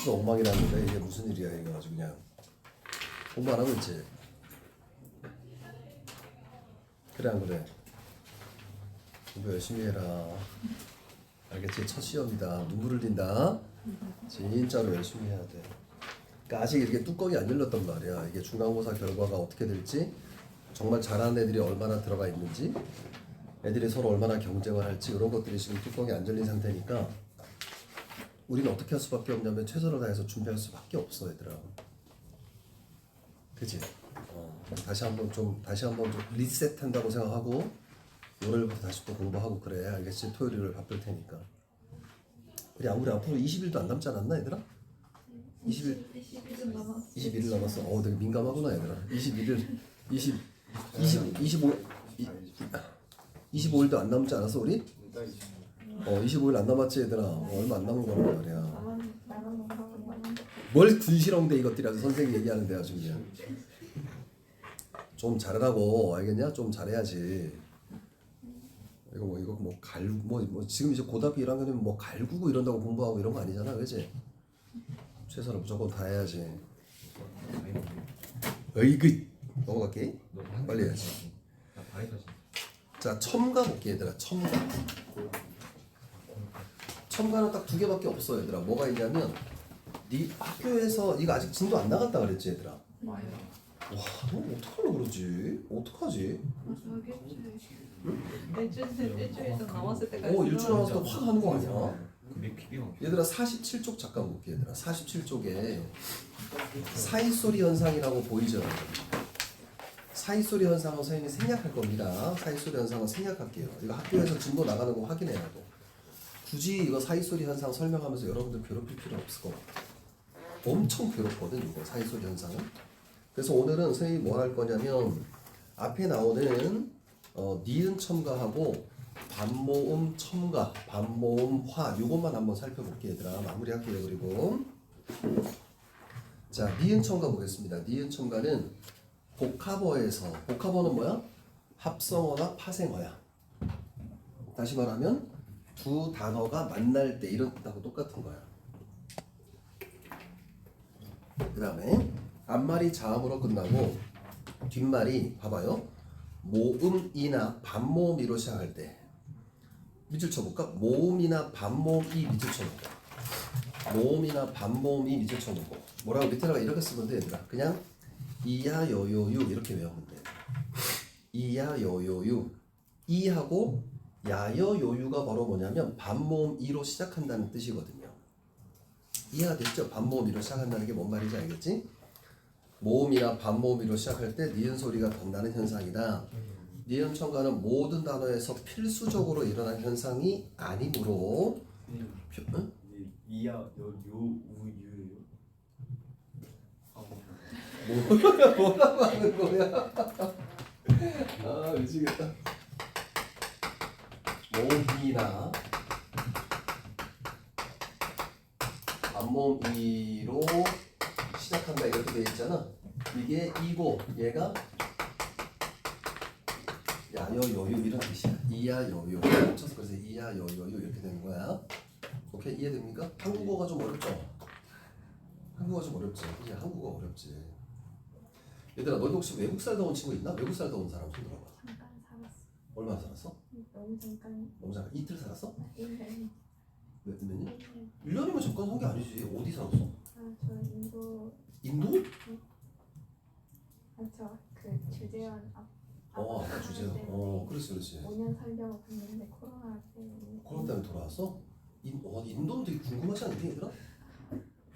수가 엉망이라는데 이게 무슨 일이야 이거 아주 그냥. 공부 안 하고 있지? 그래 안 그래? 공부 열심히 해라. 알겠지? 첫 시험이다. 눈물 흘린다. 진짜로 열심히 해야 돼. 그러니까 아직 이렇게 뚜껑이 안 열렸단 말이야. 이게 중간고사 결과가 어떻게 될지 정말 잘하는 애들이 얼마나 들어가 있는지 애들이 서로 얼마나 경쟁을 할지 이런 것들이 지금 뚜껑이 안 열린 상태니까 우리는 어떻게 할 수밖에 없냐면 최선을 다해서 준비할 수밖에 없어 얘들아. 그지? 어, 다시 한번 좀 다시 한번 좀 리셋한다고 생각하고 월요일부터 다시 또 공부하고 그래 알겠지? 토요일을 바쁠 테니까. 우리 아- 우리 앞으로 20일도 안 남지 않았나 얘들아? 20일 21일 남았어. 21일 남았어. 어, 되게 민감하구나 얘들아. 21일 20 20 25 25일도 안 남지 않았어 우리? 어 25일 안 남았지 얘들아. 어, 얼마 안 남은 거란 말이야. 나만 나만 건강한 거야. 뭘 군시렁대 이것들이 아주 선생이 얘기하는데 아주 그냥 좀 잘하라고 알겠냐? 좀 잘해야지. 이거 뭐 이거 뭐 갈고 뭐, 뭐 지금 이제 고등학교 1학년이면 뭐 갈구고 이런다고 공부하고 이런 거 아니잖아, 그지? 최선을 무조건 다해야지. 어이그 넘어갈게. 빨리 해야지. 자 첨가 볼게 얘들아 첨가 첨가는 딱 두 개밖에 없어 얘들아. 뭐가 있냐면 네 학교에서 이거 아직 진도 안 나갔다 그랬지 얘들아. 와너 어떡하려고 그러지? 어떡하지? 일주일 일주일 전 남았을 때까지. 어 일주일 남았을 때 확 하는 거 아니야? 피비가 얘들아 47쪽 잠깐 볼게 얘들아. 47쪽에 사이소리 현상이라고 보이죠? 사이소리 현상은 선생님이 생략할 겁니다. 사이소리 현상은 생략할게요. 이거 학교에서 진도 나가는 거 확인해야 돼 굳이 이거 사이소리 현상 설명하면서 여러분들 괴롭힐 필요 없을 것 같아 엄청 괴롭거든 이거 사이소리 현상은. 그래서 오늘은 선생님이 뭘 할 거냐면 앞에 나오는 어, 니은 첨가하고 반모음 첨가, 반모음 화 요것만 한번 살펴볼게요 얘들아. 마무리할게요 그리고. 자 니은 첨가 보겠습니다. 니은 첨가는 복합어에서 복합어는 뭐야? 합성어나 파생어야. 다시 말하면 두 단어가 만날 때 이런 뜻하고 똑같은 거야. 그 다음에 앞말이 자음으로 끝나고 뒷말이 봐봐요. 모음이나 반모음이로 시작할 때. 밑줄 쳐볼까? 모음이나 반모음이 밑줄 쳐놓고. 모음이나 반모음이 밑줄 쳐놓고. 뭐라고 밑에다가 이렇게 쓰면 돼 얘들아. 그냥 이야 여요유 이렇게 외우면 돼. 이야 여요유 이하고 야여 요유가 바로 뭐냐면 반모음 이로 시작한다는 뜻이거든요 이해가 됐죠? 반모음 이로 시작한다는 게 뭔 말인지 알겠지? 모음이나 반모음이로 시작할 때 니은 소리가 덧나는 현상이다. 니은 첨가는 모든 단어에서 필수적으로 일어나는 현상이 아니므로 응? 이야 뭐야 뭐라고 하는 거야? 아 미치겠다. 모음이나 반모음이로 시작한다 이렇게 돼 있잖아. 이게 이고 얘가 야여여유 이런 뜻이야. 이야여유 합쳐서 그래서 이야여여유 이렇게 되는 거야. 오케이 이해됩니까? 한국어가 좀 어렵죠? 한국어 좀 어렵지. 그지? 한국어 어렵지. 얘들아 너희 혹시 외국 살다 온 친구 있나? 외국 살다 온 사람 손 들어봐. 잠깐 살았어. 얼마나 살았어? 너무 잠깐. 너무 잠깐 이틀 살았어? 1년. 몇 년? 1년이면 잠깐 산 게 아니지. 어디 살았어? 아 저 인도 인도? 아 저그 주재원 앞. 어, 아까 주제. 어, 그렇지, 그렇지. 5년 살려고 갔는데 코로나 때문에. 코로나 때문에 돌아왔어? 인, 어, 인도는 되게 궁금하지 않니, 얘들아?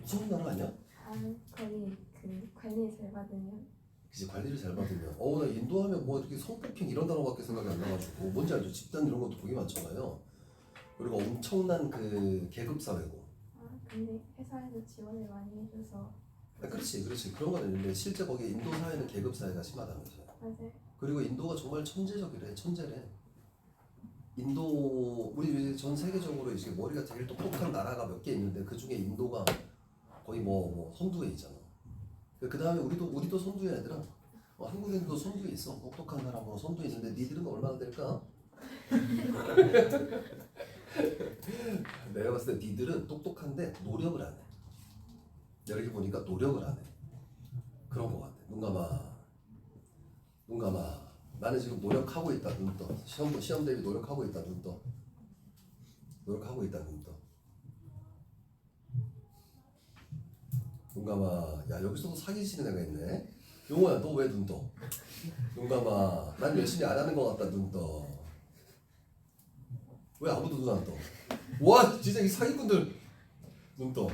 무서운 나라 아니야? 아 거기 그 관리 잘 받으면 그치, 관리를 잘 받으면. 어, 나 인도 하면 뭐 이렇게 성폭행 이런 단어밖에 생각이 안 나가지고. 뭔지 알죠? 집단 이런 것도 되게 많잖아요. 그리고 엄청난 그 계급 사회고. 아 근데 회사에서 지원을 많이 해줘서 아, 그렇지, 그렇지. 그런 건 있는데 실제 거기 인도 사회는 계급 사회가 심하다면서. 맞아요. 그리고 인도가 정말 천재적이래, 천재래. 인도 우리 이제 전 세계적으로 이제 머리가 제일 똑똑한 나라가 몇 개 있는데 그 중에 인도가 거의 뭐, 뭐 선두에 있잖아. 그 다음에 우리도 우리도 선두에 얘들아. 어, 한국인도 선두에 있어. 똑똑한 사람으로 선두에 있는데 니들은 얼마나 될까? 내가 봤을 때 니들은 똑똑한데 노력을 안 해. 이렇게 보니까 노력을 하네. 그런 것 같아. 눈 감아. 눈 감아. 나는 지금 노력하고 있다. 눈 떠. 시험 시험 대비 노력하고 있다. 눈 떠. 노력하고 있다. 눈 떠. 눈 감아. 야 여기서도 사기치는 애가 있네. 용호야 너 왜 눈 떠? 눈 감아. 난 열심히 안 하는 것 같다. 눈 떠. 왜 아무도 눈 안 떠? 와 진짜 이 사기꾼들 눈 떠.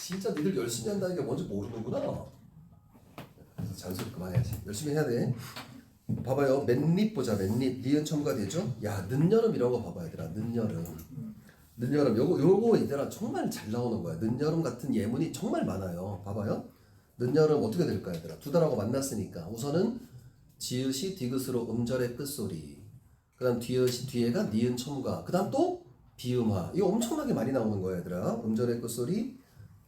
진짜 니들 열심히 한다는 게 뭔지 모르는구나. 잔소리 그만해야지. 열심히 해야 돼. 봐봐요. 맨립 보자. 맨립. 니은 첨가되죠? 야, 늦여름 이런 거 봐봐 얘들아. 늦여름. 늦여름. 요거 요거 얘들아 정말 잘 나오는 거야. 늦여름 같은 예문이 정말 많아요. 봐봐요. 늦여름 어떻게 될까 얘들아? 두 달하고 만났으니까 우선은 지읒이 디귿으로 음절의 끝소리. 그다음 뒤읒이 뒤에가 니은 첨가. 그다음 또 비음화. 이거 엄청나게 많이 나오는 거야 얘들아. 음절의 끝소리,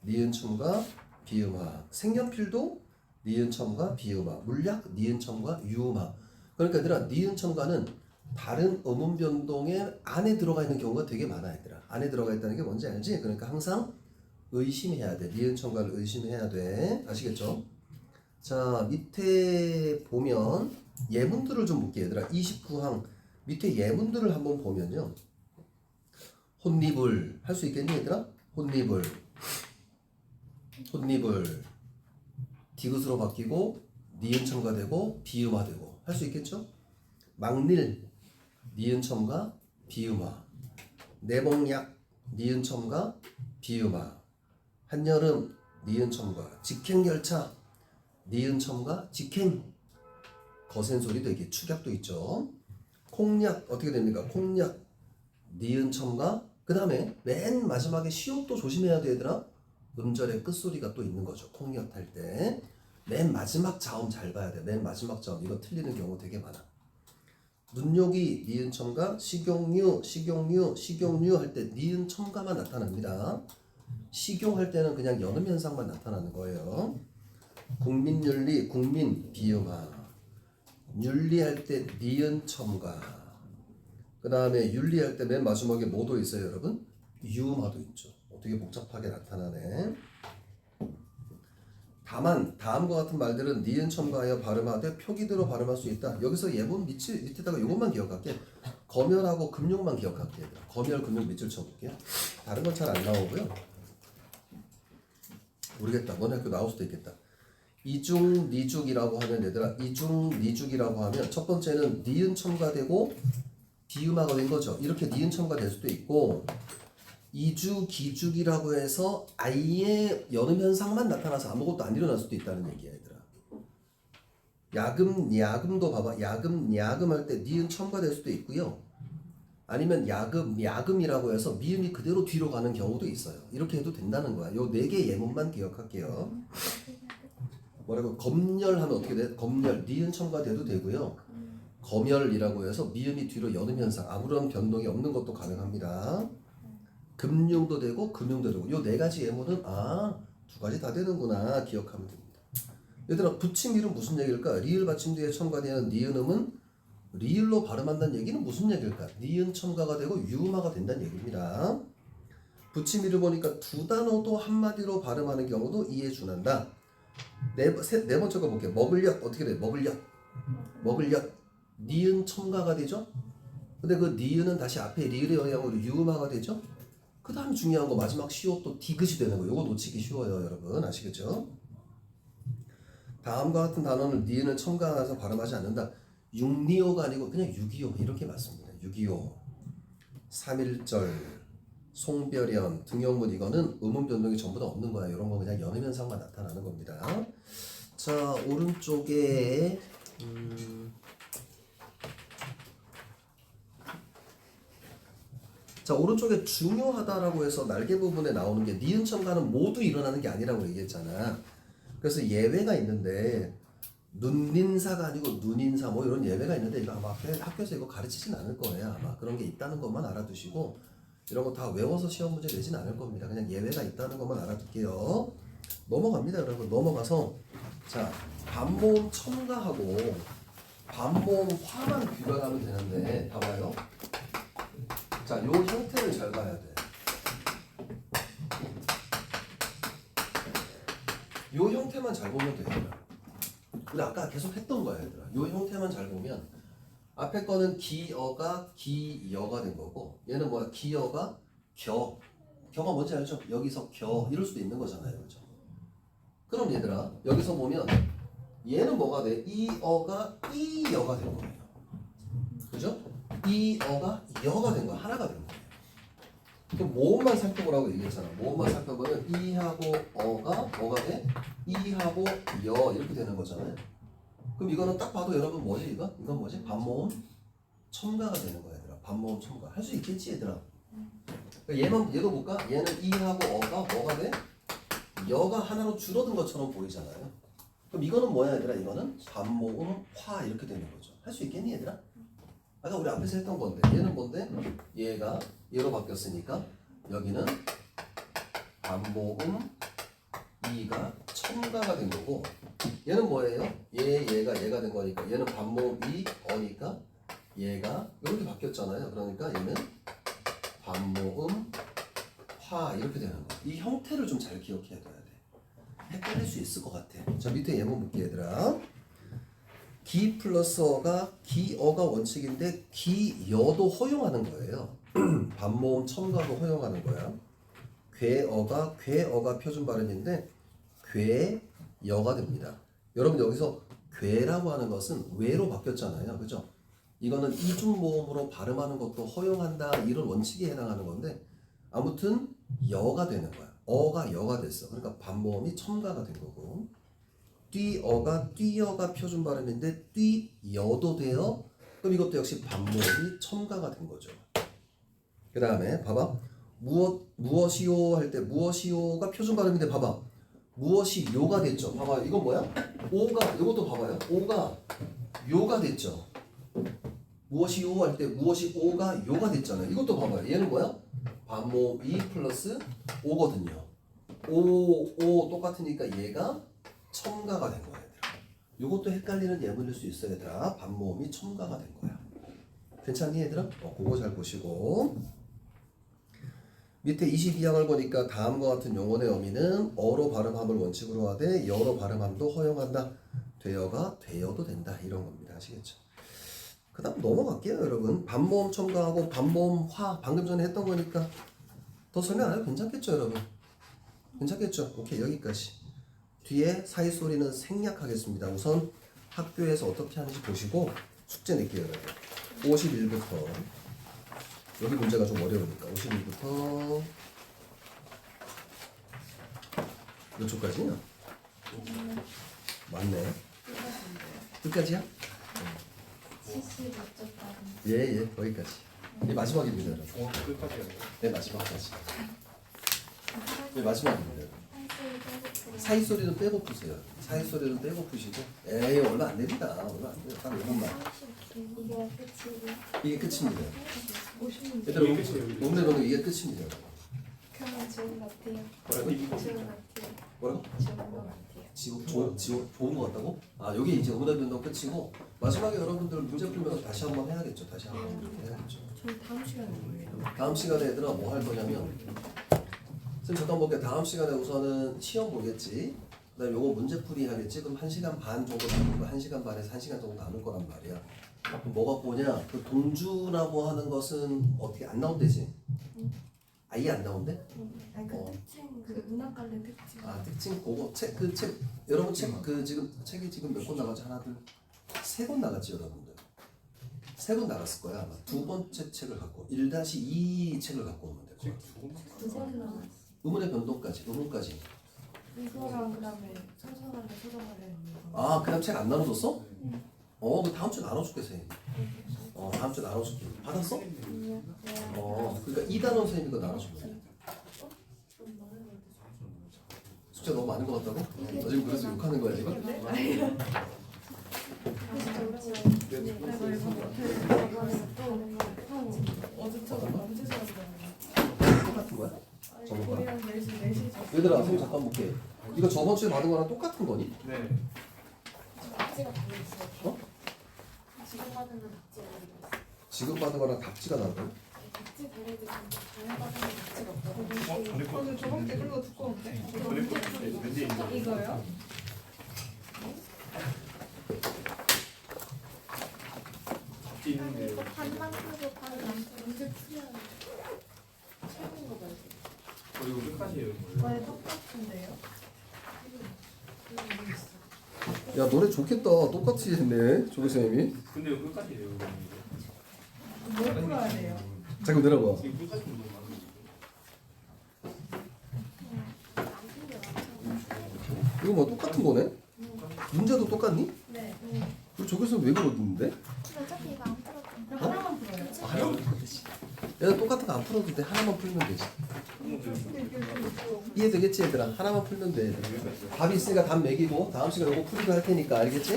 니은 첨가, 비음화. 색연필도 니은 첨가, 비음화. 물약 니은 첨가, 유음화. 그러니까 얘들아 니은 첨가는 다른 음운 변동의 안에 들어가 있는 경우가 되게 많아 얘들아. 안에 들어가 있다는 게 뭔지 알지? 그러니까 항상 의심해야 돼. 니은 첨가를 의심해야 돼. 아시겠죠? 자 밑에 보면 예문들을 좀 볼게요 얘들아 29항 밑에 예문들을 한번 보면요 혼립을 할수 있겠니 얘들아? 혼립을 혼립을 디귿으로 바뀌고 니은 첨가되고 비음화되고 할 수 있겠죠? 막릴 니은 첨가 비음화 내복약 니은 첨가 비음화 한여름 니은 첨가 직행열차 니은 첨가 직행 거센 소리 되기 축약도 있죠. 콩약 어떻게 됩니까? 콩약 니은 첨가 그 다음에 맨 마지막에 시옷도 조심해야 되더라. 음절의 끝소리가 또 있는 거죠. 콩약 탈 때. 맨 마지막 자음 잘 봐야 돼. 맨 마지막 자음 이거 틀리는 경우 되게 많아. 눈요기 니은 첨가 식용유 식용유 식용유 할 때 니은 첨가만 나타납니다. 식용할 때는 그냥 연음 현상만 나타나는 거예요. 국민윤리 국민 비음화 윤리할 때 니은 첨가 그 다음에 윤리할 때 맨 마지막에 뭐도 있어요 여러분? 유음화도 있죠 어떻게 복잡하게 나타나네 다만 다음과 같은 말들은 니은 첨가하여 발음하되 표기대로 발음할 수 있다. 여기서 예문 밑, 밑에다가 이것만 기억할게. 검열하고 금융만 기억할게. 검열 금융 밑줄 쳐볼게요. 다른 건 잘 안 나오고요. 모르겠다. 너네 학교 나올 수도 있겠다. 이중 니죽이라고 하면 얘들아 이중 니죽이라고 하면 첫 번째는 니은 첨가되고 비음화가 된 거죠. 이렇게 니은 첨가될 수도 있고 이주 기죽이라고 해서 아예 연음 현상만 나타나서 아무것도 안 일어날 수도 있다는 얘기야 얘들아. 야금 야금도 봐봐. 야금 야금 할 때 니은 첨가될 수도 있고요. 아니면 야금 야금이라고 해서 미음이 그대로 뒤로 가는 경우도 있어요. 이렇게 해도 된다는 거야. 요 네 개 예문만 기억할게요. 뭐라고? 검열하면 어떻게 돼? 검열. 니은 첨가돼도 되고요. 검열이라고 해서 미음이 뒤로 여는 현상. 아무런 변동이 없는 것도 가능합니다. 금융도 되고 금융도 되고 요 네 가지 예문은 아 두 가지 다 되는구나 기억하면 됩니다. 얘들아 붙임일은 무슨 얘기일까? 리을 받침 뒤에 첨가되는 니은음은 리을로 발음한다는 얘기는 무슨 얘기일까? 니은 첨가가 되고 유음화가 된다는 얘기입니다. 붙임일을 보니까 두 단어도 한마디로 발음하는 경우도 이해 준한다. 네, 번- 세, 네 번째 거 볼게요. 먹을엿 어떻게 돼? 먹을엿. 먹을엿. 니은 첨가가 되죠? 근데 그 니은은 다시 앞에 리을의 영향으로 유음화가 되죠? 그 다음 중요한 거 마지막 시옷 또 디귿이 되는 거. 요거 놓치기 쉬워요, 여러분. 아시겠죠? 다음과 같은 단어는 니은을 첨가해서 발음하지 않는다. 625가 아니고 그냥 625 이렇게 맞습니다. 625. 3일절 송별연, 등용문 이거는 음운 변동이 전부 다 없는 거야. 이런 거 그냥 연음 현상만 나타나는 겁니다. 자 오른쪽에 음, 자 오른쪽에 중요하다라고 해서 날개 부분에 나오는 게 니은 첨가는 모두 일어나는 게 아니라고 얘기했잖아. 그래서 예외가 있는데 눈인사가 아니고 눈인사 뭐 이런 예외가 있는데 이거 아마 학교- 학교에서 이거 가르치진 않을 거예요. 아마 그런 게 있다는 것만 알아두시고 이런 거 다 외워서 시험 문제 내진 않을 겁니다. 그냥 예외가 있다는 것만 알아둘게요. 넘어갑니다, 여러분. 넘어가서 자 반모음 첨가하고 반모음 화만 구별하면 되는데 봐봐요. 자, 요 형태를 잘 봐야 돼. 요 형태만 잘 보면 돼 우리 아까 계속 했던 거야 얘들아 요 형태만 잘 보면 앞에 거는 기어가 기여가 된 거고 얘는 뭐야 기어가 겨 겨가 뭔지 알죠? 여기서 겨 이럴 수도 있는 거잖아요 그죠? 그럼 얘들아 여기서 보면 얘는 뭐가 돼? 이어가 이여가 된 거예요 그죠? 이 어가 여가 된 거야 하나가 된 거예요 그럼 모음만 살펴보라고 얘기했잖아 모음만 살펴보면 이하고 어가 뭐가 돼? 이하고 여 이렇게 되는 거잖아요 그럼 이거는 딱 봐도 여러분 뭐지 이거? 이건 뭐지? 반모음 첨가가 되는 거야 얘들아 반모음 첨가 할 수 있겠지 얘들아 그러니까 얘만 얘도 볼까? 얘는 이하고 어가 뭐가 돼? 여가 하나로 줄어든 것처럼 보이잖아요 그럼 이거는 뭐야 얘들아 이거는 반모음 화 이렇게 되는 거죠 할 수 있겠니 얘들아? 아까 우리 앞에서 했던 건데 얘는 뭔데? 얘가 얘로 바뀌었으니까 여기는 반모음 이가 첨가가 된 거고 얘는 뭐예요? 얘 얘가 얘가 된 거니까 얘는 반모음 이 어니까 얘가 이렇게 바뀌었잖아요. 그러니까 얘는 반모음 화 이렇게 되는 거. 이 형태를 좀 잘 기억해야 돼. 헷갈릴 수 있을 것 같아. 자 밑에 예문 볼게 얘들아. 기 플러스 어가 기어가 원칙인데 기여도 허용하는 거예요. 반모음 첨가도 허용하는 거야. 괴어가 괴어가 표준 발음인데 괴여가 됩니다. 여러분 여기서 괴라고 하는 것은 외로 바뀌었잖아요. 그죠? 이거는 이중 모음으로 발음하는 것도 허용한다 이런 원칙에 해당하는 건데 아무튼 여가 되는 거야. 어가 여가 됐어. 그러니까 반모음이 첨가가 된 거고 뛰어가 뛰어가 표준 발음인데 뛰여도 돼요. 그럼 이것도 역시 반모음이 첨가가 된 거죠. 그 다음에 봐봐 무엇 무엇이요 할 때 무엇이요가 표준 발음인데 봐봐 무엇이 요가 됐죠. 봐봐 이건 뭐야? 오가 이것도 봐봐요. 오가 요가 됐죠. 무엇이 요 할 때 무엇이 오가 요가 됐잖아요. 이것도 봐봐요. 얘는 뭐야? 반모 이 플러스 오거든요. 오, 오 똑같으니까 얘가 첨가가 된 거야. 얘들아. 요것도 헷갈리는 예문일 수 있어 얘들아. 반모음이 첨가가 된 거야. 괜찮니 얘들아? 어, 그거 잘 보시고 밑에 22항을 보니까 다음과 같은 용언의 어미는 어로 발음함을 원칙으로 하되 여로 발음함도 허용한다. 되어가 되어도 된다. 이런 겁니다. 아시겠죠? 그 다음 넘어갈게요 여러분 반모음 첨가하고 반모음 화 방금 전에 했던 거니까 더 설명 안 해도 괜찮겠죠 여러분 괜찮겠죠 오케이 여기까지 뒤에 사이 소리는 생략하겠습니다. 우선 학교에서 어떻게 하는지 보시고 숙제 낼게요 여러분. 51부터. 여기 문제가 좀 어려우니까 51부터 몇 초까지냐? 맞네. 끝까지야? 75쪽까지. 예예 거기까지. 이 마지막입니다 여러분. 종합 끝까지 하는 네 마지막까지. 네 마지막입니다 사이 소리는 빼고 푸세요 사이 소리는 빼고 푸시고 에이 얼마 안 됩니다 얼마 안 돼요 딱 5분만 이게 끝이고. 이게 끝입니다. 얘들아 이게 끝이에요. 롱레로는 이게 끝입니다. 그러면 좋은 것 같아요. 뭐라고? 좋은 것 같아요. 뭐라고? 좋은 것 같아요. 지금 좋은 거 같다고? 아 여기 이제 오늘 변동 끝이고 마지막에 여러분들 문제 풀면서 다시 한 번 해야겠죠 다시 한 번 해야겠죠 저희 다음 시간에 뭐예요? 다음 시간에 얘들아 뭐 할 거냐면 선생님 잠깐 볼게 다음 시간에 우선은 시험 보겠지. 그 다음에 요거 문제풀이 하겠지. 그럼 1시간 반 정도 남고 1시간 반에서 1시간 정도 남을 거란 말이야. 그럼 뭐가 뭐냐? 그 동주라고 하는 것은 어떻게 안 나온대지? 아예 안 나온대? 아니 그 어. 특징 그 문학 관련 특징. 아 특징 그거 책 그 책 여러분 책 그 지금 책이 지금 몇 권 나갔지? 하나 둘세 권 나갔지 여러분들? 세 권 나갔을 거야 아마. 두 번째 책을 갖고 1-2 책을 갖고 오면 될거 같아 죽은 두번 남았어 의문의 변동까지 의문까지 이거랑 그다음에 선선하게 소정하게 아 그다음 책 안 나눠줬어? 어, 그 다음 주에 나눠줄게 선생님. 어, 다음 주에 나눠줄게. 받았어? 네. 어, 그러니까 이단원 선생님 거 나눠줄게. 숙제 너무 많은 것 같다고? 너 지금 그래서 욕하는 거야 지금? 어제처럼 언제 수업이잖아요 똑같은 4시 4시 얘들아 선생님 잠깐 볼게. 이거 저번 주에 받은 거랑 똑같은 거니? 네. 어? 지금 낙지가 달려있어요 지금 받은 거랑 답지가 다르다. 각지 다르게 다양하다는 가치가 없거든요. 어? 거 저번 주 이거 두꺼운데? 전에 거 왠지 있나? 이거요? 잡지 있는데 이거 반만 풀고 반은 안 풀고. 언제 풀어야 돼? 최고인 거 말고. 그리고 끝까지 해요 왜 똑같은데요? 야 노래 좋겠다. 똑같이 했네 조교 선생님이. 근데 이거 끝까지 해요 뭘 풀어야 돼요? 잠깐 내려봐. 지금 끝까지 뭐 많은 안 풀려. 이거 뭐 똑같은 거네? 문제도 똑같니? 네. 우리 조교 선생님 왜 그러는데? 어차피 이거 안. 그럼 하나만 풀어요. 하나만 풀면 되지. 얘 똑같은 거 안 풀어도 돼. 하나만 풀면 되지. 이해되겠지 얘들아? 하나만 풀면 돼. 얘들아. 답이 있으니까 답 매기고 다음 시간에 이거 풀이도 할 테니까 알겠지?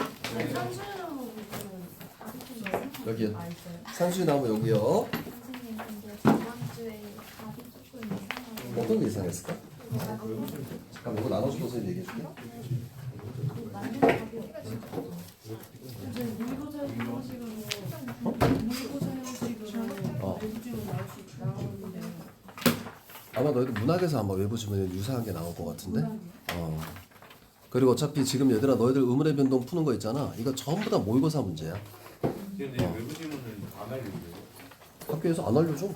여기요. 상수이 나오면 여기요. 선생님 근데 저번 주에 답이 조금 이상하고 어떤 게 이상했을까? 잠깐 이거 나눠줘서 얘기해줄게. 만드는 답이 이제 물고자 형식으로 물고 너희들 문학에서 아마 외부 지문에 유사한 게 나올 것 같은데. 어. 그리고 어차피 지금 얘들아 너희들 의문의 변동 푸는 거 있잖아. 이거 전부 다 모의고사 문제야. 근데 외부 지문은 안 알려줘요 학교에서 안 알려줘.